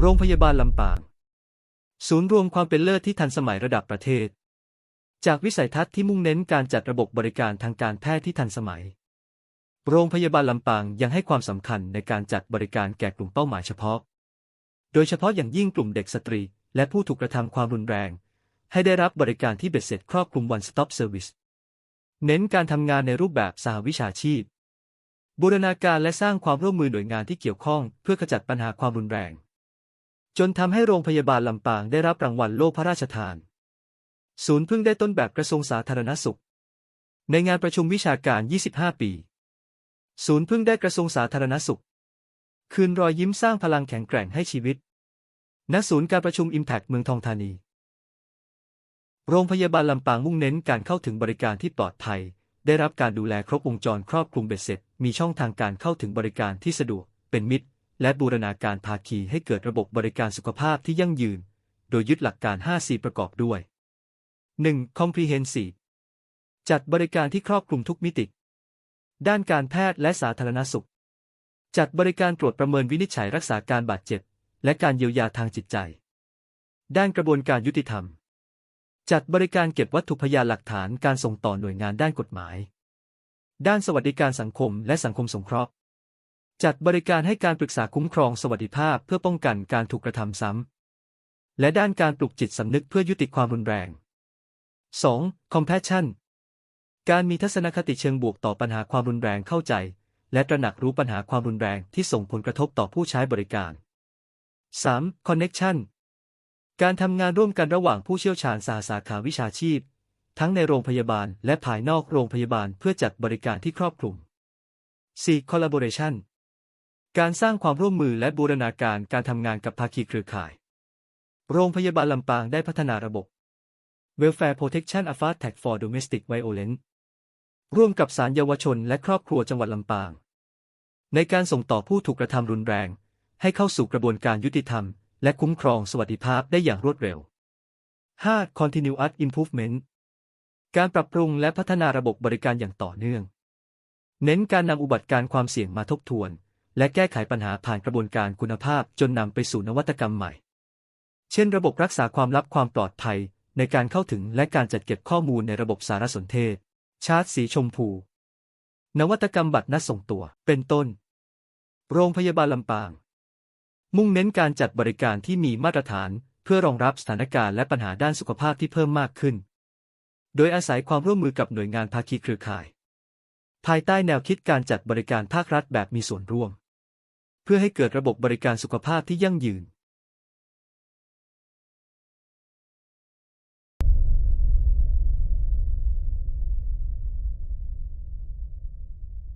โรงพยาบาลลำปาง ศูนย์รวมความเป็นเลิศที่ทันสมัยระดับประเทศ จากวิสัยทัศน์ที่มุ่งเน้นการจัดระบบบริการทางการแพทย์ที่ทันสมัย โรงพยาบาลลำปางยังให้ความสำคัญในการจัดบริการแก่กลุ่มเป้าหมายเฉพาะ โดยเฉพาะอย่างยิ่งกลุ่มเด็กสตรี และผู้ถูกกระทำความรุนแรง ให้ได้รับบริการที่เบ็ดเสร็จครอบคลุม one stop service เน้นการทำงานในรูปแบบสหวิชาชีพ บูรณาการและสร้างความร่วมมือหน่วยงานที่เกี่ยวข้อง เพื่อขจัดปัญหาความรุนแรง จนทำให้โรงพยาบาลลำปางได้รับรางวัลโล่พระราชทาน ศูนย์พึ่งได้ต้นแบบกระทรวงสาธารณสุข ในงานประชุมวิชาการ 25 ปี ศูนย์พึ่งได้กระทรวงสาธารณสุข คืนรอยยิ้มสร้างพลังแข็งแกร่งให้ชีวิต ณ ศูนย์การประชุม Impact เมืองทองธานี โรงพยาบาลลำปางมุ่งเน้นการเข้าถึงบริการที่ปลอดภัย ได้รับการดูแลครบวงจรครอบคลุมเบ็ดเสร็จ มีช่องทางการเข้าถึงบริการที่สะดวก เป็นมิตร และบูรณาการภาคีให้เกิดระบบบริการสุขภาพที่ยั่งยืน โดยยึดหลักการ 5C ประกอบด้วย 1. Comprehensive จัดบริการที่ครอบคลุมทุกมิติ ด้านการแพทย์และสาธารณสุข จัดบริการตรวจประเมินวินิจฉัยรักษาการบาดเจ็บ และการเยียวยาทางจิตใจ ด้านกระบวนการยุติธรรม จัดบริการเก็บวัตถุพยานหลักฐานการส่งต่อหน่วยงานด้านกฎหมาย ด้านสวัสดิการสังคมและสังคมสงเคราะห์ จัดบริการให้การปรึกษาคุ้มครองสวัสดิภาพเพื่อป้องกันการถูกกระทำซ้ำ และด้านการปลุกจิตสำนึกเพื่อยุติความรุนแรง 2. Compassion การมีทัศนคติเชิงบวกต่อปัญหาความรุนแรงเข้าใจ และตระหนักรู้ปัญหาความรุนแรงที่ส่งผลกระทบต่อผู้ใช้บริการ 3. Connection การทำงานร่วมกันระหว่างผู้เชี่ยวชาญสาสาขาวิชาชีพ ทั้งในโรงพยาบาลและภายนอกโรงพยาบาลเพื่อจัดบริการที่ครอบคลุม 4. Collaboration การสร้างความร่วมมือและบูรณาการการทำงานกับภาคีเครือข่าย โรงพยาบาลลำปางได้พัฒนาระบบ Welfare Protection a f a r Tag for Domestic Violence ร่วมกับศาลเยาวชนและครอบครัวจังหวัดลำปาง ในการส่งต่อผู้ถูกกระทำรุนแรง ให้เข้าสู่กระบวนการยุติธรรม และคุ้มครองสวัสดิภาพได้อย่างรวดเร็ว 5. Continuous Improvement การปรับปรุงและพัฒนาระบบบริการอย่างต่อเนื่อง เน้นการนำอุบัติการความเสี่ยงมาทบทวน และแก้ไขปัญหาผ่านกระบวนการคุณภาพจนนำไปสู่นวัตกรรมใหม่ เช่น ระบบรักษาความลับความปลอดภัย ในการเข้าถึงและการจัดเก็บข้อมูลในระบบสารสนเทศ ชาร์ตสีชมพู นวัตกรรมบัตรนัดส่งตัว เป็นต้น โรงพยาบาลลำปาง มุ่งเน้นการจัดบริการที่มีมาตรฐาน เพื่อรองรับสถานการณ์และปัญหาด้านสุขภาพที่เพิ่มมากขึ้น โดยอาศัยความร่วมมือกับหน่วยงานภาคีเครือข่าย ภายใต้แนวคิดการจัดบริการภาครัฐแบบมีส่วนร่วม เพื่อให้เกิดระบบบริการสุขภาพที่ยั่งยืน